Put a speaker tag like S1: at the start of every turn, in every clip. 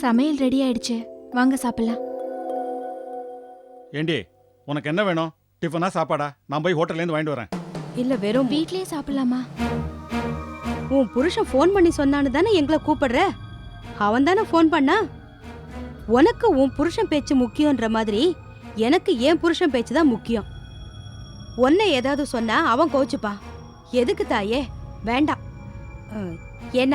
S1: சமையல் ரெடி ஆயிடுச்சு. வாங்க சாப்பிடலாம்.
S2: ஏண்டி உனக்கு என்ன வேணும்? டிஃபனா சாப்பாடா? நான் போய் ஹோட்டல்லேருந்து வாங்கிட்டு வரேன்.
S3: இல்ல வெறும்
S1: வீட்லயே சாப்பிடலாமா?
S3: உன் புருஷன் ஃபோன் பண்ணி சொன்னான்னு தானே எங்களை கூப்பிடுற? அவன் தானே ஃபோன் பண்ணா? உனக்கு உன் புருஷன் பேச்சு முக்கியன்ற மாதிரி எனக்கு என் புருஷன் பேச்சு தான் முக்கியம். உன்னை ஏதாவது சொன்னா அவன் கோச்சுப்பான் எதுக்கு தாயே? வேண்டாம். அஹ், என்ன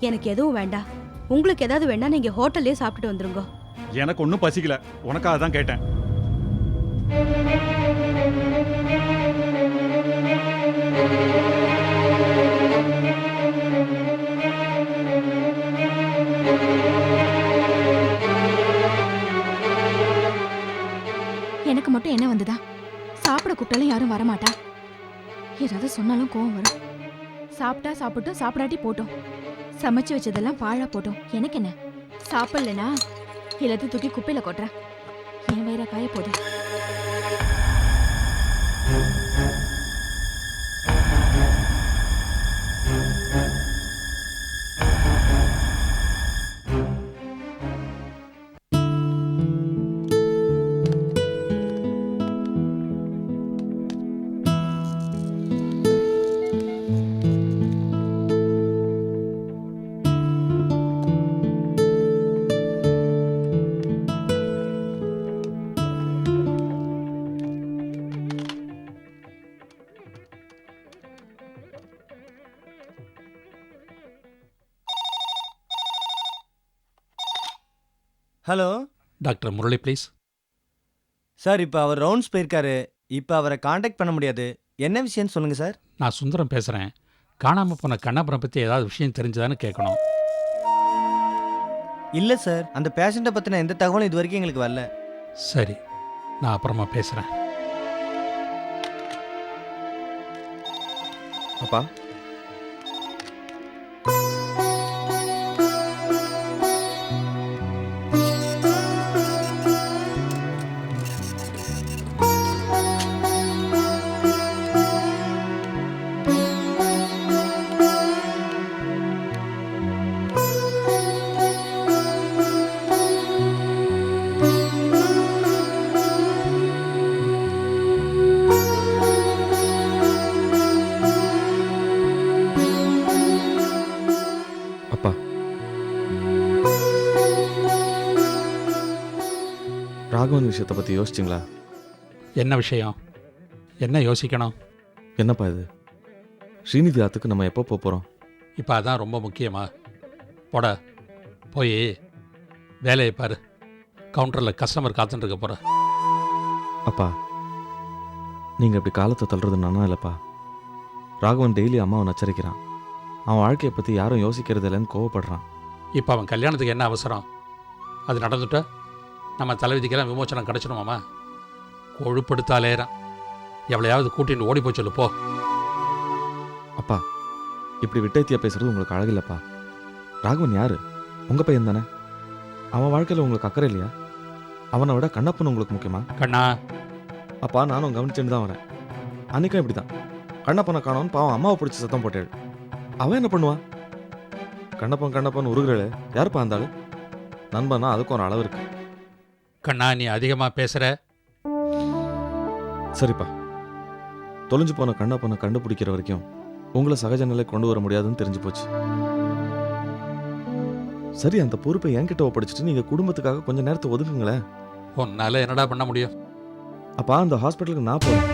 S3: எனக்கு எதுவும் வேண்டாம். உங்களுக்கு ஏதாவது வேணா நீங்க ஹோட்டல்லே சாப்பிட்டுட்டு வந்துருங்க.
S2: எனக்கு ஒன்றும் பசிக்கல. உனக்காக தான் கேட்டேன்.
S1: எனக்கு மட்டும் என்ன வந்துதா? சாப்பிட கூப்பிட்டாலும் யாரும் வரமாட்டா? ஏதாவது சொன்னாலும் கோவம் வரும். சாப்பிட்டா சாப்பிட்டோம் சாப்பிடாட்டி போட்டோம். சமைச்சு வச்சதெல்லாம் பாழா போட்டோம். எனக்கு என்ன? சாப்பிடலனா? எல்லாத்தையும் தூக்கி குப்பையில கொட்டுறேன். என் வயிற காய போதும்.
S4: Hello?
S5: Doctor Murali please.
S4: Sir இப்போ அவர் ரவுண்ட்ஸ் போயிருக்காரு. இப்போ அவரை காண்டாக்ட் பண்ண முடியாது. என்ன விஷயம்னு சொல்லுங்கள் சார்.
S5: நான் சுந்தரம் பேசுகிறேன் காணாமல் போன கண்ணாபுரம் பற்றி ஏதாவது விஷயம் தெரிஞ்சதான்னு கேட்கணும்
S4: இல்லை சார். அந்த பேஷண்ட்டை பற்றின எந்த தகவலும் இது வரைக்கும் எங்களுக்கு வரல.
S5: சரி. நான் அப்புறமா பேசுகிறேன்
S6: அப்பா அப்பா. ராகவன் விஷயத்தை பற்றி யோசிச்சிங்களா?
S5: என்ன விஷயம்? என்ன யோசிக்கணும்?
S6: என்னப்பா இது? ஸ்ரீநிதி ஆத்துக்கு நம்ம எப்போ போக போகிறோம்
S5: இப்போ அதான் ரொம்ப முக்கியமா. போட போய் வேலையை பாரு. கவுண்டரில் கஸ்டமர் காத்துட்டு போகிற
S6: அப்பா நீங்கள் இப்படி காலத்தை தள்ளுறது நானா இல்லைப்பா. ராகவன் டெய்லி அம்மாவை நச்சரிக்கிறான் அவன் வாழ்க்கையை பற்றி யாரும் யோசிக்கிறது இல்லைன்னு கோவப்படுறான்.
S5: இப்போ அவன் கல்யாணத்துக்கு என்ன அவசரம்? அது நடந்துட்டா? நம்ம தலைவிதிக்கெல்லாம் விமோச்சனம் கிடச்சிடுமாமா கொழுப்படுத்தாலேறான். எவ்வளையாவது கூட்டிட்டு ஓடி போய் சொல்லு போ.
S6: அப்பா இப்படி விட்டைத்தியா பேசுறது உங்களுக்கு அழகில்லப்பா. ராகவன் யாரு? உங்க பையன் தானே? அவன் வாழ்க்கையில் உங்களுக்கு அக்கறை இல்லையா? அவனை விட கண்ணப்பன் உங்களுக்கு முக்கியமா?
S5: கண்ணா.
S6: அப்பா நானும் கவனிச்சுட்டு தான் வரேன். அன்னைக்கும் இப்படி தான் கண்ணப்பனை காணோன்னு பாவம் அம்மாவை பிடிச்சி சத்தம் போட்டேள் அவன் என்ன பண்ணுவான்? கண்ணப்பன் கண்ணப்பன் உருகுறே யாருப்பா ஆளு? நண்பனா அதுக்கும் ஒரு அளவு இருக்கு.
S5: கண்ணா நீ அதிகமாக பேசுகிற
S6: சரிப்பா. தொலைஞ்சு போன கண்ணப்பனை கண்டுபிடிக்கிற வரைக்கும் உங்களை சகஜ நிலை கொண்டு வர முடியாதுன்னு தெரிஞ்சு போச்சு. சரி அந்த பொறுப்பை என்கிட்ட ஒப்படைச்சிட்டு நீங்க குடும்பத்துக்காக கொஞ்ச நேரத்தை ஒதுக்குங்களேன்.
S5: உன்னால என்னடா பண்ண முடியும்?
S6: அப்பா அந்த ஹாஸ்பிட்டலுக்கு நான் போறேன்.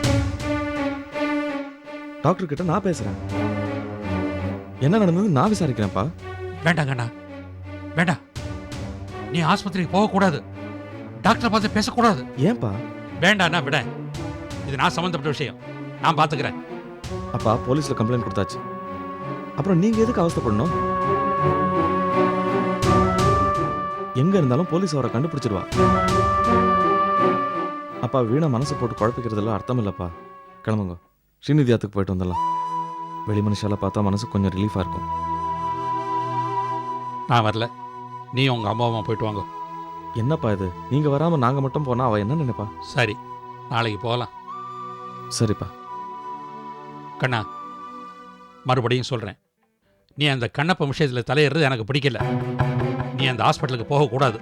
S6: டாக்டர் கிட்ட நான் பேசுறேன். என்ன நடந்தது நான் விசாரிக்கிறேன்ப்பா.
S5: வேண்டாம் கண்ணா. வேண்டாம். நீ ஆஸ்பத்திரிக்கு போகக்கூடாது. டாக்டரை பார்த்து பேசக்கூடாது.
S6: ஏன்பா?
S5: வேண்டாண்ணா விட. இது நான் சம்மந்தப்பட்ட விஷயம். நான் பார்த்துக்கிறேன்
S6: அப்பா போலீஸ்ல கம்ப்ளைண்ட் கொடுத்தாச்சு. அப்புறம் நீங்க எதுக்கு அவஸ்தைப்படணும்? எங்க இருந்தாலும் போலீஸ் அவரை கண்டுபிடிச்சிருவா. அப்பா வீணா மனசு போட்டு குழப்பிக்கிறதுல அர்த்தம் இல்லப்பா கிளம்புங்க. ஸ்ரீநிதியாத்துக்கு போயிட்டு வந்துடலாம். வெளி மனுஷால பார்த்தா மனசு கொஞ்சம் ரிலீஃபா இருக்கும்.
S5: நான் வரல. நீ உங்க அம்மாவும் போயிட்டு வாங்க.
S6: என்னப்பா இது? நீங்க வராம நாங்க மட்டும் போனா அவ என்ன நினைப்பா?
S5: சரி நாளைக்கு போகலாம்
S6: சரிப்பா.
S5: கண்ணா மறுபடியும் சொல்கிறேன் நீ அந்த கண்ணப்ப விஷயத்தில் தலையிடுறது எனக்கு பிடிக்கல. நீ அந்த ஹாஸ்பிட்டலுக்கு போகக்கூடாது.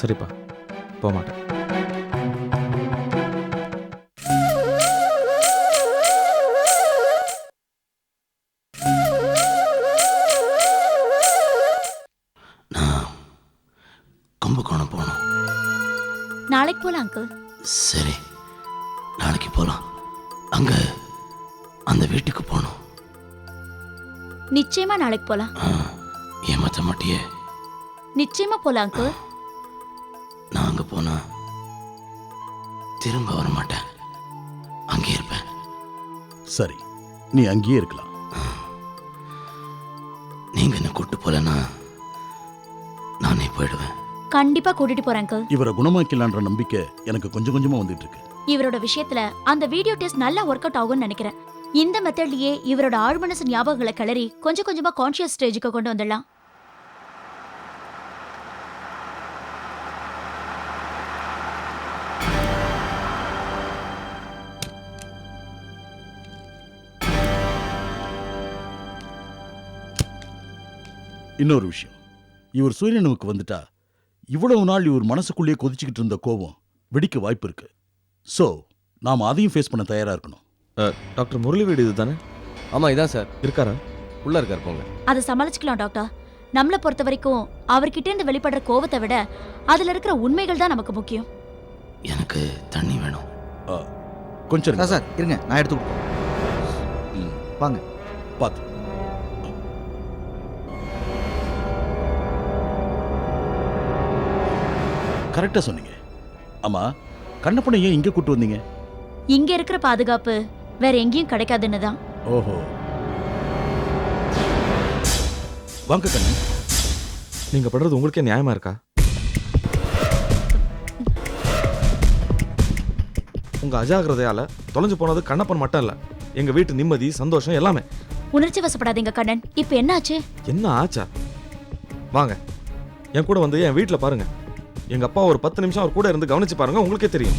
S6: சரிப்பா. போக மாட்டேன்
S7: போலாம் அங்கிள்
S8: சரி நாளைக்கு போகலாம் அங்கே அந்த வீட்டுக்கு போகணும்
S7: நிச்சயமா நாளைக்கு போலாம்.
S8: ஏமாத்த மாட்டியே.
S7: நிச்சயமா போலாம் அங்கிள்
S8: நான் அங்கே போனால் திரும்ப வர மாட்டேன் அங்கே இருப்பேன்.
S9: சரி நீ அங்கேயே இருக்கலாம்.
S8: நீங்கள் என்ன கூட்டு போகலன்னா நானே போயிடுவேன்.
S7: கண்டிப்பா கூட்டிட்டு போறேன் அங்கிள்
S9: இவரை குணமாக்கலான்ற நம்பிக்கை எனக்கு கொஞ்சம் கொஞ்சமா வந்துட்டு இருக்கு
S7: இவரோட விஷயத்துல அந்த வீடியோ டெஸ்ட் நல்லா ஒர்க் அவுட் ஆகும்னு நினைக்கிறேன். இந்த மெத்தட்லயே இவரோட ஆழ்மனசு ஞாபகங்களை கிளறி கொஞ்சம் கொஞ்சமா கான்ஷியஸ் ஸ்டேஜுக்கு கொண்டு வந்துடலாம்.
S9: இன்னொரு விஷயம். இவர் சூரியனுக்கு வந்துட்டா இவ்வளவு நாள் இவர் மனசுக்குள்ளேயே கொதிச்சுக்கிட்டு இருந்த கோபம் வெடிக்க வாய்ப்பு இருக்கு. ஸோ நாம அதையும் ஃபேஸ் பண்ண தயாரா இருக்கணும்.
S6: டாக்டர் முரளி வீடு இது தானே
S10: ஆமா இதான் சார்.
S6: இருக்காரா?
S10: உள்ள இருக்கார் போங்க.
S7: அதை சமாளிச்சுக்கலாம் டாக்டர். நம்மளை பொறுத்த வரைக்கும் அவர்கிட்ட இருந்து வெளிப்படுற கோவத்தை விட அதுல இருக்கிற உண்மைகள் தான் நமக்கு முக்கியம்.
S8: எனக்கு தண்ணி வேணும்.
S9: கொஞ்சம்.
S10: சார் இருங்க. நான் எடுத்து
S9: ம்.
S10: வாங்க.
S9: பார்த்து கரெக்டா சொன்னீங்க. ஆமா கண்ணப்பனை ஏன் இங்க கூட்டு வந்தீங்க?
S7: இங்க இருக்கிற பாதுகாப்பு வேற எங்கேயும் கிடைக்காதுன்னு தான்.
S9: ஓஹோ. வாங்க கண்ணன்
S6: நீங்க பண்றது உங்களுக்கே நியாயமா இருக்கா? உங்க அஜாகிரதையால தொலைஞ்சு போனது கண்ணப்பன் மட்டும் இல்ல எங்க வீட்டு நிம்மதி சந்தோஷம் எல்லாமே.
S7: உணர்ச்சி வசப்படாதீங்க கண்ணன். இப்ப என்னாச்சு?
S6: என்ன ஆச்சா? வாங்க என் கூட வந்து என் வீட்டில் பாருங்க. எங்க அப்பா ஒரு பத்து நிமிஷம் அவர் கூட இருந்து கவனிச்சு பாருங்க உங்களுக்கே தெரியும்.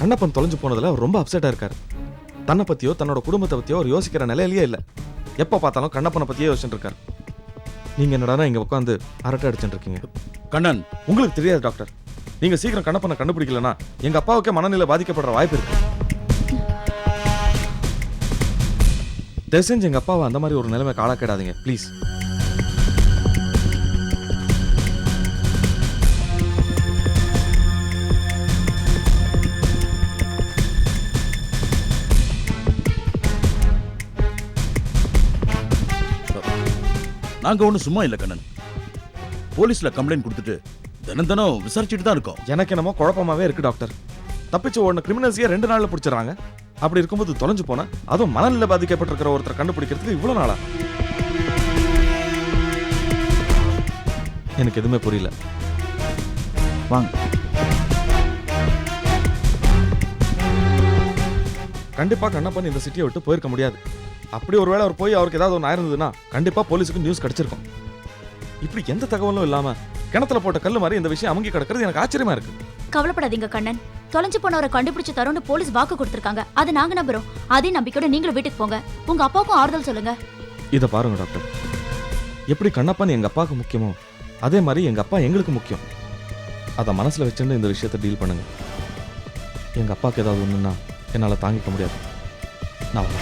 S6: கண்ணப்பன் தொலைஞ்சு போனதுல அவர் ரொம்ப அப்செட்டா இருக்காரு. தன்னை பத்தியோ தன்னோட குடும்பத்தை பத்தியோ அவர் யோசிக்கிற நிலையிலேயே இல்லை. எப்ப பார்த்தாலும் கண்ணப்பனை பத்தியே யோசிச்சுட்டு இருக்காரு. நீங்க என்னடானா இங்க உட்காந்து அரட்டை அடிச்சுட்டு இருக்கீங்க.
S9: கண்ணன்.
S6: உங்களுக்கு தெரியாது டாக்டர். நீங்க சீக்கிரம் கண்ணப்பனை கண்டுபிடிக்கலனா எங்க அப்பாவுக்கே மனநிலை பாதிக்கப்படுற வாய்ப்பு இருக்கு. தயவு செஞ்சு எங்க அப்பாவை அந்த மாதிரி ஒரு நிலைமைக்கு ஆளாக்கிடாதீங்க ப்ளீஸ்
S9: நாங்க ஒன்றும் சும்மா இல்லை கண்ணன். போலீஸ்ல கம்ப்ளைண்ட் கொடுத்துட்டு தினம் தினம் விசாரிச்சுட்டு தான் இருக்கோம்.
S6: எனக்கு என்னமோ குழப்பமாவே இருக்கு டாக்டர். தப்பிச்சு ஓடின கிரிமினல்ஸையே ரெண்டு நாள்ல பிடிச்சிடறாங்க. அப்படி இருக்கும்போது தொலைஞ்சு போனா அதுவும் மனநிலை பாதிக்கப்பட்டிருக்கிற ஒருத்தரை கண்டுபிடிக்கிறதுக்கு இவ்வளவு நாளா? எனக்கு எதுவுமே புரியல.
S10: வாங்க.
S6: கண்டிப்பா கண்ணப்பன் இந்த சிட்டியை விட்டு போயிருக்க முடியாது. அப்படி ஒருவேளை அவர் போய் அவருக்கு ஏதாவது ஒன்று ஆயிருந்ததுன்னா கண்டிப்பா போலீஸுக்கு நியூஸ் கிடைச்சிருக்கும். இப்படி எந்த தகவலும் இல்லாம கிணத்துல போட்ட கல்லு மாதிரி இந்த விஷயம் அமுங்கி கிடக்கிறது எனக்கு ஆச்சரியமா இருக்கு.
S7: கவலைப்படாதீங்க கண்ணன். தொலைஞ்சு போனவரை கண்டுபிடிச்சு தரோன்னு போலீஸ் வாக்கு கொடுத்திருக்காங்க. அது நாங்க நம்புறோம். அதே நம்பிக்கையோட நீங்களும் வீட்டுக்கு போங்க. உங்க அப்பாவுக்கும் ஆறுதல் சொல்லுங்க.
S6: இதை பாருங்க டாக்டர். எப்படி கண்ணப்பன் எங்க அப்பாவுக்கு முக்கியமோ அதே மாதிரி எங்க அப்பா எங்களுக்கு முக்கியம். அதை மனசுல வச்சுட்டு இந்த விஷயத்தை டீல் பண்ணுங்க. எங்க அப்பாவுக்கு ஏதாவது ஒண்ணுன்னா என்னால தாங்கிக்க முடியாது. நான்.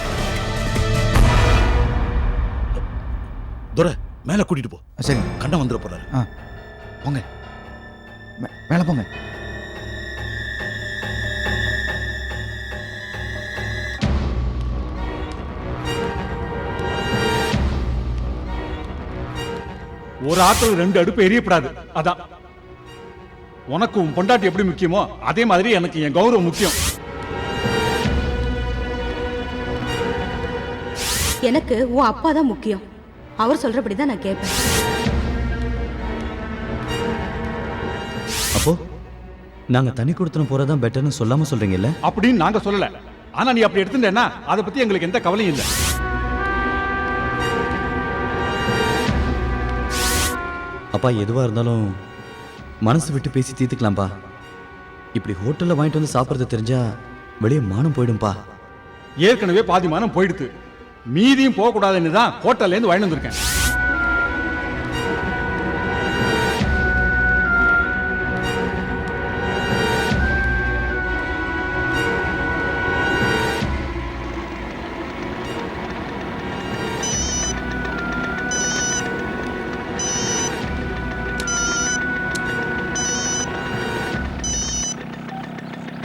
S9: துரை மேல கூட்டிட்டு போ.
S10: சரி
S9: கண்ணன் வந்துட போறாரு.
S10: போங்க. மேலே போங்க.
S2: ஒரு ஆத்துல ரெண்டு அடுப்பு எரியப்படாது. அதான். உனக்கு உன் பொண்டாட்டி எப்படி முக்கியமோ அதே மாதிரி எனக்கு என் கௌரவம் முக்கியம்.
S3: எனக்கு உன் அப்பா தான் முக்கியம். அவர் சொல்றபடி தான் நான் கேட்பேன்.
S11: அப்போ நாங்க தனி கொடுத்துன போறதான் பெட்டர்னு சொல்லாம சொல்றீங்கல்ல?
S2: அப்படின்னு நாங்க சொல்லல. ஆனா நீ அப்படி எடுத்துட்டேன்னா அதை பத்தி எங்களுக்கு எந்த கவலையும் இல்லை.
S11: அப்பா எதுவா இருந்தாலும் மனசு விட்டு பேசி தீர்த்துக்கலாம்ப்பா இப்படி ஹோட்டல்ல வாங்கிட்டு வந்து சாப்பிட்றது தெரிஞ்சா வெளியே மானம் போயிடும்பா.
S2: ஏற்கனவே பாதி மானம் போயிடுது மீதியும் போகக்கூடாதுன்னு தான் ஹோட்டல்லேருந்து வாங்கிட்டு வந்திருக்கேன்.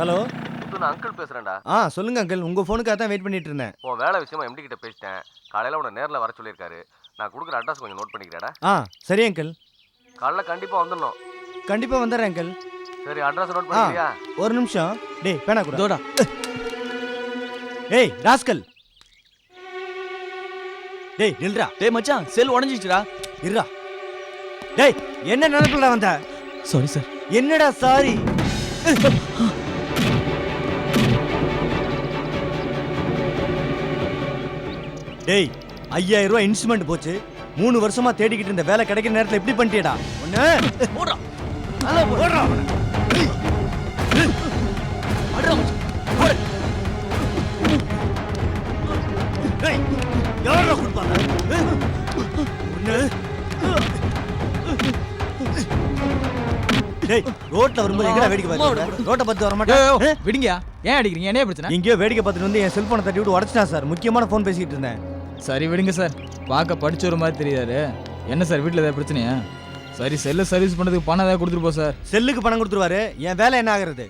S4: ஹலோ?
S12: நான் அங்கிள் பேசுறேன்டா.
S4: ஆ சொல்லுங்க அங்கிள் உங்க ஃபோனுக்காக தான் வெயிட் பண்ணிட்டு இருந்தேன்.
S12: உன் வேலை விஷயமா எம்டி கிட்ட பேசிட்டேன். காலையில உன்னை நேர்ல வர சொல்லியிருக்காரு. நான் கொடுக்குற அட்ரஸ் கொஞ்சம் நோட் பண்ணிக்கிறேடா
S4: ஆ சரி அங்கிள்
S12: காலைல கண்டிப்பா வந்துடணும்.
S4: கண்டிப்பா வந்துடுறேன் அங்கிள்
S12: சரி அட்ரஸ் நோட்
S4: ஆ
S12: பண்ணிக்கிறியா
S4: ஒரு நிமிஷம். டேய் பேனா கூட. தோடா ஏய் ராஸ்கல். டேய் நில்றா.
S10: டேய் மச்சான் செல் உடஞ்சிச்சுடா
S4: இருடா. டேய் என்ன நினைப்புல வந்த?
S10: சாரி சார்
S4: என்னடா சாரி? டேய் ஐயாயிரம் ரூபாய் இன்ஸ்ட்ருமெண்ட் போச்சு. மூணு வருஷமா தேடிக்கிட்டு இருந்த வேலை கிடைக்கிற நேரத்துல எப்படி பண்ணிட்டியடா? ஒண்ணு. போடுறா. போடுறா கொடுப்பாங்க? டேய் ரோட்ல வரும்போது எங்கடா வேடிக்கை பார்த்து ரோட்டை பார்த்து வர மாட்டேன்
S10: விடுங்கயா. ஏன் அடிக்கிறீங்க? என்ன பிரச்சனை
S4: எங்கேயோ வேடிக்கை பார்த்துட்டு வந்து என் செல்போனை தட்டி விட்டு உடச்சிட்டான் சார். முக்கியமான ஃபோன் பேசிக்கிட்டு இருந்தேன்.
S10: சரி விடுங்க சார். பார்க்க படிச்ச ஒரு மாதிரி தெரியுதாரு என்ன சார் வீட்டில் ஏதாவது பிரச்சனையா? சரி செல்லை சர்வீஸ் பண்ணதுக்கு பணம் ஏதாவது கொடுத்துட்டு போ சார்.
S4: செல்லுக்கு பணம் கொடுத்துருவாரு. என் வேலை என்ன ஆகுறது?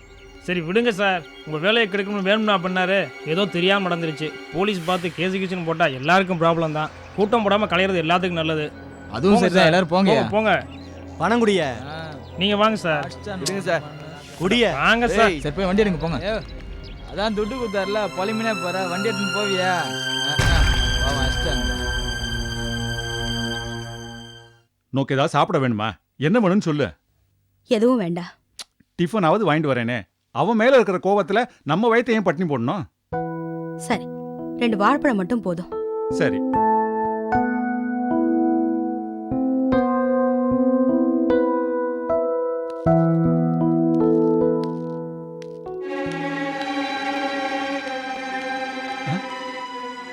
S13: சரி விடுங்க சார். உங்கள் வேலையை கிடைக்கணும்னு வேணும்னா பண்ணாரு. ஏதோ தெரியாமல் நடந்துருச்சு. போலீஸ் பார்த்து கேஸு கீச்சுன்னு போட்டால் எல்லாருக்கும் ப்ராப்ளம் தான். கூட்டம் போடாமல் கலையிறது எல்லாத்துக்கும் நல்லது.
S10: அதுவும்
S13: சார்.
S10: எல்லாரும் போங்க.
S13: போங்க,
S4: பணம் குடிய.
S13: நீங்கள் வாங்க சார்.
S10: விடுங்க சார்.
S4: குடிய.
S13: வாங்க சார்.
S10: சரி போய் வண்டி எடுங்க போங்க. அதான் துட்டு கொடுத்தாருல பொலிமினே போற. வண்டி எடுத்துன்னு போவியா?
S2: நோக்கு ஏதாவது சாப்பிட வேணுமா? என்ன வேணும்னு சொல்லு.
S3: எதுவும் வேண்டாம்
S2: டிஃபனாவது வாங்கிட்டு வரேனே. அவன் மேல இருக்கிற கோவத்துல நம்ம வயத்தை ஏன் பட்டினி போடணும்?
S3: சரி. ரெண்டு வாழைப்பழம் மட்டும் போதும்.
S2: சரி?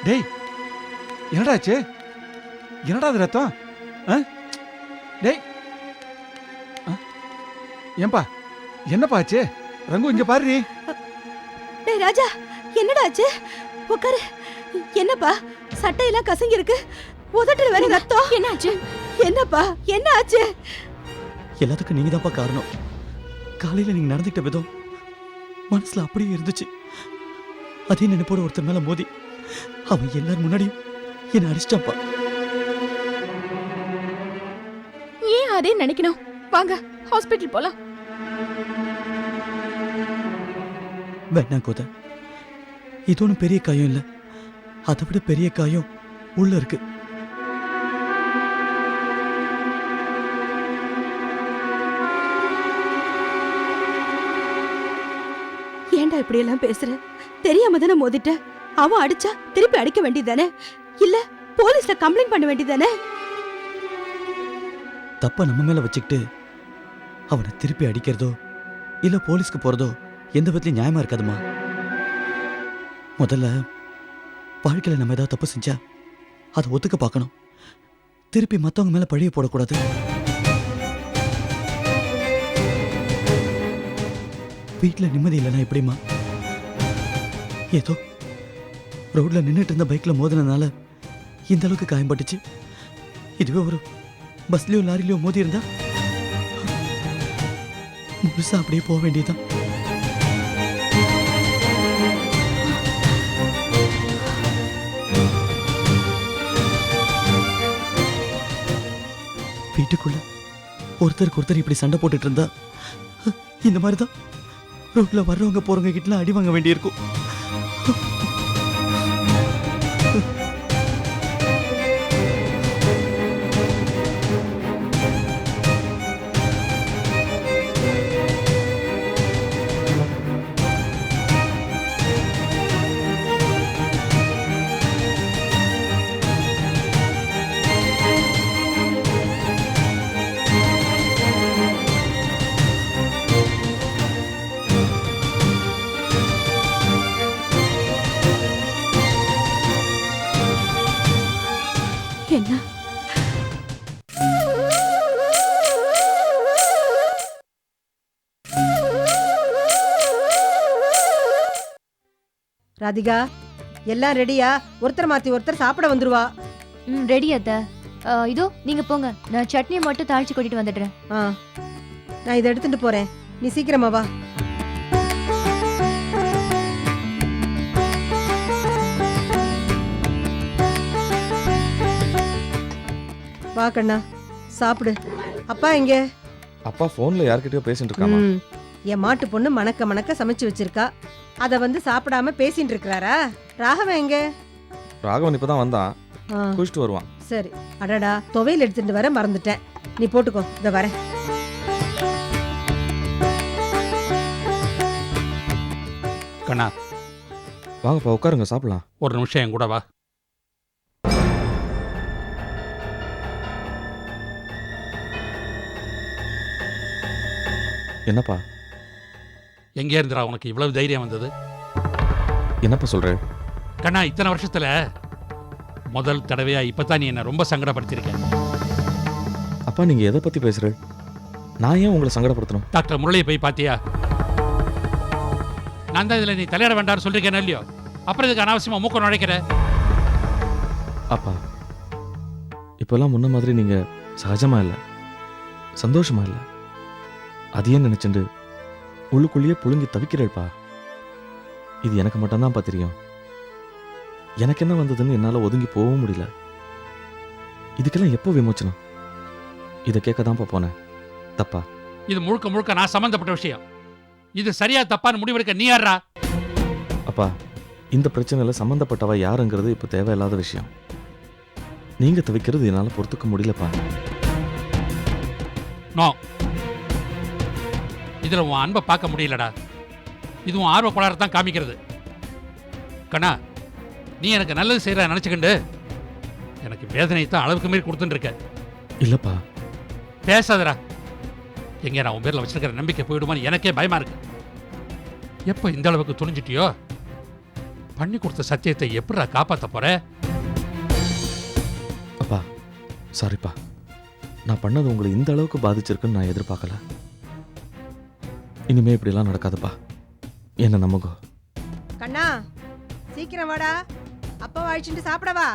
S2: டேய் என்னடா ஆச்சு? என்னடா அது ரத்தம்? ஆ? டேய். ஆ? ஏன்பா? என்னப்பா ஆச்சு? ரங்கு இங்க பாரு
S3: டேய் ராஜா என்னடா ஆச்சு? உட்காரு என்னப்பா? சட்டையெல்லாம் கசங்கி இருக்கு உதட்டுல வேற ரத்தம்.
S1: என்னாச்சு?
S3: என்னப்பா? என்ன ஆச்சு?
S11: எல்லாத்துக்கும் நீங்க தான்ப்பா காரணம். காலையில நீங்க நடந்துக்கிட்ட விதம் மனசுல அப்படியே இருந்துச்சு. அதே நினைப்போட ஒருத்தர் மேல மோதி அவன் எல்லார் முன்னாடியும் என்ன அடிச்சிட்டான்ப்பா.
S1: அதே நினைக்கணும். வாங்க ஹாஸ்பிட்டல் போலாம்.
S11: வேணாம் கோத. இது ஒன்றும் பெரிய காயம் இல்லை. அதை விட பெரிய காயம் உள்ள இருக்கு.
S3: ஏன்டா இப்படி எல்லாம் பேசுற? தெரியாம தானே மோதிட்ட? அவன் அடிச்சா திருப்பி அடிக்க வேண்டியதானே இல்ல போலீஸ்ல கம்ப்ளைண்ட் பண்ண வேண்டியதானே
S11: தப்பை நம்ம மேல வச்சுக்கிட்டு அவனை திருப்பி அடிக்கிறதோ இல்லை போலீஸ்க்கு போறதோ எந்த விதத்துலயும் நியாயமா இருக்காதுமா? முதல்ல வாழ்க்கையில் நம்ம ஏதாவது தப்பு செஞ்சா அதை ஒத்துக்க பார்க்கணும். திருப்பி மத்தவங்க மேல பழிய போடக்கூடாது. வீட்டில் நிம்மதி இல்லைன்னா எப்படிம்மா? ஏதோ ரோட்டில் நின்றுட்டு இருந்த பைக்ல மோதினதுனால இந்த அளவுக்கு காயம்பட்டுச்சு. இதுவே ஒரு பஸ்லயோ லாரிலயோ மோதி இருந்தா முழுசா அப்படியே போக வேண்டியதுதான். வீட்டுக்குள்ள ஒருத்தருக்கு ஒருத்தர் இப்படி சண்டை போட்டுட்டு இருந்தா இந்த மாதிரிதான் ரோட்ல வர்றவங்க போறவங்க கிட்ட அடி வாங்க வேண்டியிருக்கும்.
S14: ராதிகா எல்லாம் ரெடியா ஒருத்தர் மாத்தி ஒருத்தர் சாப்பிட வந்துருவா.
S15: ம் ரெடி அத்த. இதோ நீங்க போங்க. நான் சட்னி மட்டும் தாளிச்சு கொட்டிட்டு வந்துடுறேன்.
S14: ஆ. நான் இதை எடுத்துட்டு போறேன். நீ சீக்கிரமா வா. வா கண்ணா. சாப்பிடு. அப்பா எங்க?
S6: அப்பா ஃபோன்ல யார்கிட்டயோ பேசிட்டு இருக்காமா?
S14: ம், என் மாட்டு பொண்ணு மணக்க மணக்க சமைச்சு வச்சிருக்கா. அத வந்து சாப்பிடாம பேசிட்டு இருக்கிறாரா? ராகவன் எங்க?
S6: ராகவன் இப்பதான் வந்தான்.
S14: ஆ,
S6: குளிச்சுட்டு வருவான்.
S14: சரி. அடடா துவையல் எடுத்துட்டு வர மறந்துட்டேன். நீ போட்டுக்கோ இத வரேன்.
S5: கண்ணா.
S6: வாங்கப்பா உட்காருங்க சாப்பிடலாம்.
S5: ஒரு நிமிஷம் என் கூட வா.
S6: என்னப்பா?
S5: எங்கே இருந்துடா உனக்கு இவ்வளவு தைரியம் வந்தது?
S6: என்னப்பா சொல்ற?
S5: கண்ணா இத்தனை வருஷத்துல முதல் தடவையா இப்பதான் நீ என்ன ரொம்ப சங்கடப்படுத்திருக்க
S6: அப்பா நீங்க எதை பத்தி பேசுற? நான் ஏன் உங்களை சங்கடப்படுத்தணும்?
S5: டாக்டர் முரளியை போய் பாத்தியா? நான் தான் இதுல நீ தலையிட வேண்டாம்னு சொல்லிருக்கேன் இல்லையோ? அப்புறம் இதுக்கு அனாவசியமா மூக்கம் நுழைக்கிற?
S6: அப்பா இப்பெல்லாம் முன்ன மாதிரி நீங்க சகஜமா இல்ல. சந்தோஷமா இல்ல. அதையே நினைச்சுண்டு உள்ளுக்குள்ளேயே புழுங்கி தவிக்கிறேப்பா இது எனக்கு மட்டும்தான்ப்பா தெரியும். எனக்கு என்ன வந்ததுன்னு என்னால ஒதுங்கி போகவும் முடியல. இதுக்கெல்லாம் எப்போ விமோச்சனம்? இதை கேட்க தான்ப்பா போனேன். தப்பா?
S5: இது முழுக்க முழுக்க நான் சம்பந்தப்பட்ட விஷயம். இது சரியா தப்பான்னு முடிவெடுக்க நீ யாரா
S6: அப்பா இந்த பிரச்சனையில சம்மந்தப்பட்டவ யாருங்கிறது இப்போ தேவையில்லாத விஷயம். நீங்க தவிக்கிறது என்னால பொறுத்துக்க முடியலப்பா.
S5: நோ. இதுல உன் அன்பை பார்க்க முடியலடா. இது உன் ஆர்வ கோளாறு தான் காமிக்கிறது. கண்ணா நீ எனக்கு நல்லது செய்யற நினைச்சுக்கிண்டு. எனக்கு வேதனை தான் அளவுக்கு மீறி கொடுத்துட்டு இருக்க
S6: இல்லப்பா.
S5: பேசாதடா. எங்க நான் உன் பேர்ல வச்சிருக்கிற நம்பிக்கை போயிடுமான்னு எனக்கே பயமா இருக்கு. எப்போ இந்த அளவுக்கு துணிஞ்சிட்டியோ? பண்ணி கொடுத்த சத்தியத்தை எப்படிடா காப்பாத்த போற?
S6: அப்பா சாரிப்பா நான் பண்ணது உங்களை இந்த அளவுக்கு பாதிச்சிருக்குன்னு நான் எதிர்பார்க்கல. இனிமே இப்படிலாம் நடக்காதுப்பா. என்ன நம்புங்க?
S14: கண்ணா சீக்கிரம் வாடா. அப்பா அழிச்சுட்டு சாப்பிடவா?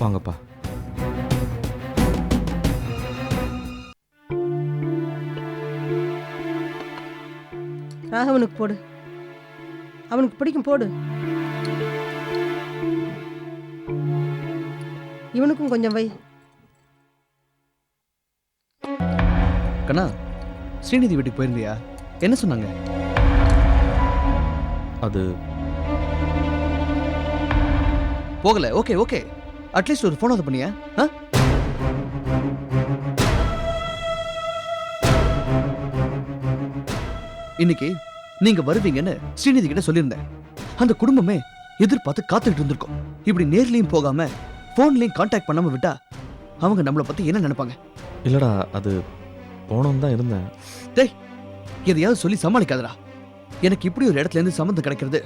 S6: வாங்கப்பா.
S14: ராகவனுக்கு போடு. அவனுக்கு பிடிக்கும் போடு. இவனுக்கும் கொஞ்சம் வை.
S16: கண்ணா ஸ்ரீநிதி வீட்டுக்கு போயிருந்தியா? என்ன சொன்னாங்க?
S6: அது
S16: போகல. Okay okay. அட்லீஸ்ட் ஒரு ஃபோன் பண்ணியா? ஆ இன்னைக்கு நீங்க வருவீங்கன்னு ஸ்ரீநிதி கிட்ட சொல்லியிருந்தேன். அந்த குடும்பமே எதிர்பார்த்து காத்துக்கிட்டு இருந்திருக்கோம். இப்படி நேர்லயும் போகாம போன்லயும் காண்டாக்ட் பண்ணாம விட்டா அவங்க நம்மளை பத்தி என்ன நினைப்பாங்க?
S6: இல்லடா அது போனோம் தான் இருந்தேன்.
S16: டேய் எதையாவது சொல்லி சமாளிக்காதடா. எனக்கு இப்படி ஒரு இடத்துல இருந்து சம்மந்தம் கிடைக்கிறது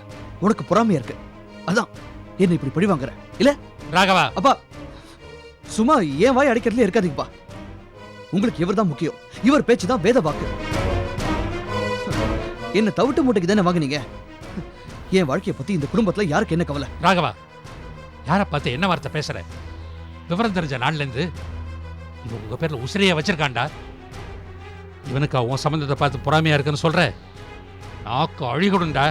S16: உனக்கு பொறாமையா இருக்கு. அதான் என்ன இப்படி பழி வாங்குற. இல்ல?
S5: ராகவா.
S16: அப்பா சும்மா ஏன் வாய் அடிக்கிறதுல இருக்காதீங்கப்பா. உங்களுக்கு இவர் தான் முக்கியம். இவர் பேச்சு தான் வேத வாக்கு. என்ன தவிட்டு மூட்டைக்கு தானே வாங்குனீங்க? என் வாழ்க்கையை பத்தி இந்த குடும்பத்துல யாருக்கு என்ன கவலை?
S5: ராகவா யாரை பார்த்து என்ன வார்த்தை பேசுற? விவரம் தெரிஞ்ச நாள்ல இருந்து இவன் உங்க பேர்ல உசிரைய வச்சிருக்கான்டா இவனுக்கு அவன் சம்மந்தத்தை பார்த்து பொறாமையாக இருக்குன்னு சொல்கிற நாக்கு அழிகொடுண்டா